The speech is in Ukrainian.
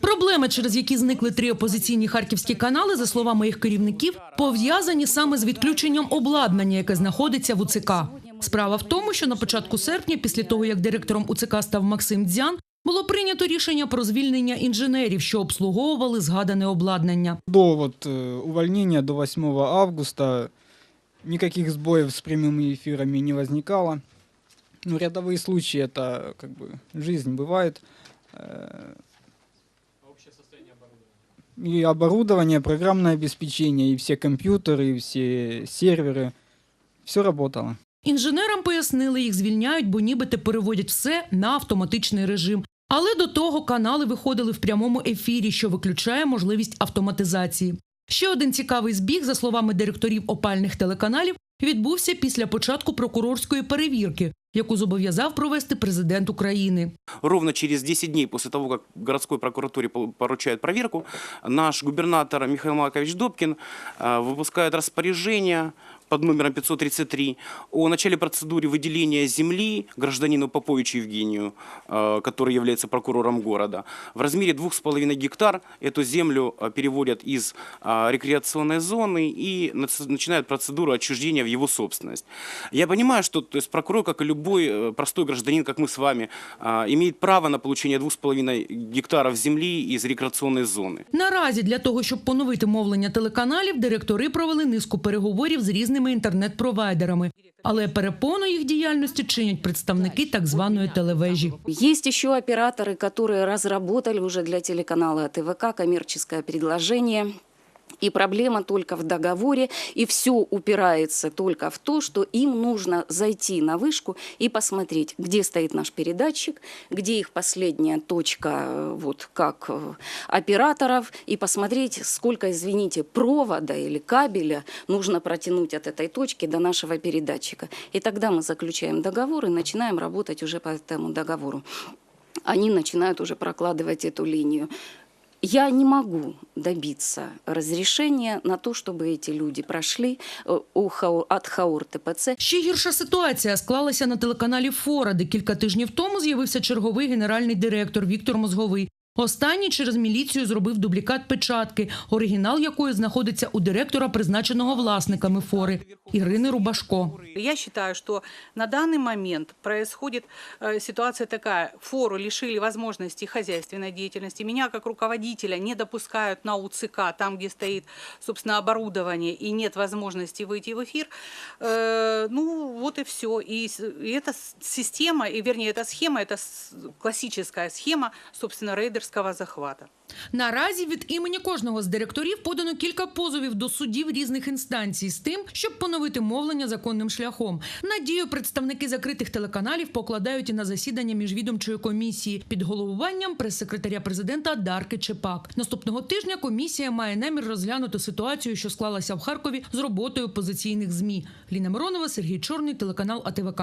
Проблеми, через які зникли три опозиційні харківські канали, за словами їх керівників, пов'язані саме з відключенням обладнання, яке знаходиться в УЦК. Справа в тому, що на початку серпня, після того як директором УЦК став Максим Дзян, було прийнято рішення про звільнення інженерів, що обслуговували згадане обладнання. До вот, э, увольнения до 8 августа никаких сбоев с прямыми эфирами не возникало. Ну, рядовые случаи это как бы жизнь бывает. Э, И оборудование, программное обеспечение, и все компьютеры, и все серверы, все работало. Інженерам пояснили, їх звільняють, бо нібито переводять все на автоматичний режим. Але до того канали виходили в прямому ефірі, що виключає можливість автоматизації. Ще один цікавий збіг, за словами директорів опальних телеканалів, відбувся після початку прокурорської перевірки, яку зобов'язав провести президент України. Ровно через 10 дней после того, как городской прокуратуре поручають поручают проверку, наш губернатор Михаил Макович Добкин випускає выпускает распоряжение под номером 533 о начале процедуры выделения земли гражданину Поповичу Евгению, э, который является прокурором города. В размере 2,5 гектар эту землю э, переводят из э, рекреационной зоны и нац- начинают процедуру отчуждения в его собственность. Я понимаю, что то есть прокурор, как и любой э, простой гражданин, как мы с вами, а, имеет право на получение 2,5 гектаров земли из рекреационной зоны. Наразі для того, щоб поновити мовлення телеканалів, директори провели низку переговорів з різними інтернет-провайдерами. Але перепону їх діяльності чинять представники так званої телевежі. Є ще оператори, которые розробили уже для телеканалу ТВК коммерческое предложение. И проблема только в договоре, и все упирается только в то, что им нужно зайти на вышку и посмотреть, где стоит наш передатчик, где их последняя точка, э, вот как э, операторов, и посмотреть, сколько, извините, провода или кабеля нужно протянуть от этой точки до нашего передатчика. И тогда мы заключаем договор и начинаем работать уже по этому договору. Они начинают уже прокладывать эту линию. Я не могу добиться разрешения на то, чтобы эти люди прошли э, у Хау- от ХАУР ТПЦ Ще гірша ситуація склалася на телеканалі Фора, де кілька тижнів тому з'явився черговий генеральний директор Віктор Мозговий. Останній через міліцію зробив дублікат печатки, оригінал якої знаходиться у директора, призначеного власниками фори Ірини Рубашко. Я считаю, что на данный момент происходит э, ситуация такая. Фору лишили возможности хозяйственной деятельности. Меня как руководителя не допускают на УЦК, там, где стоит, собственно, оборудование, и нет возможности выйти в эфир. Э, ну, вот и все. И, с- и эта с- система, и вернее, эта схема, это с- классическая схема, собственно, рейдерского захвата. Наразі від імені кожного з директорів подано кілька позовів до судів різних інстанцій з тим, щоб поновити мовлення законним шляхом. Надію представники закритих телеканалів покладають і на засідання міжвідомчої комісії під головуванням прес-секретаря президента Дарки Чепак. Наступного тижня комісія має намір розглянути ситуацію, що склалася в Харкові з роботою опозиційних змі. Ліна Миронова, Сергій Чорний, телеканал АТВК.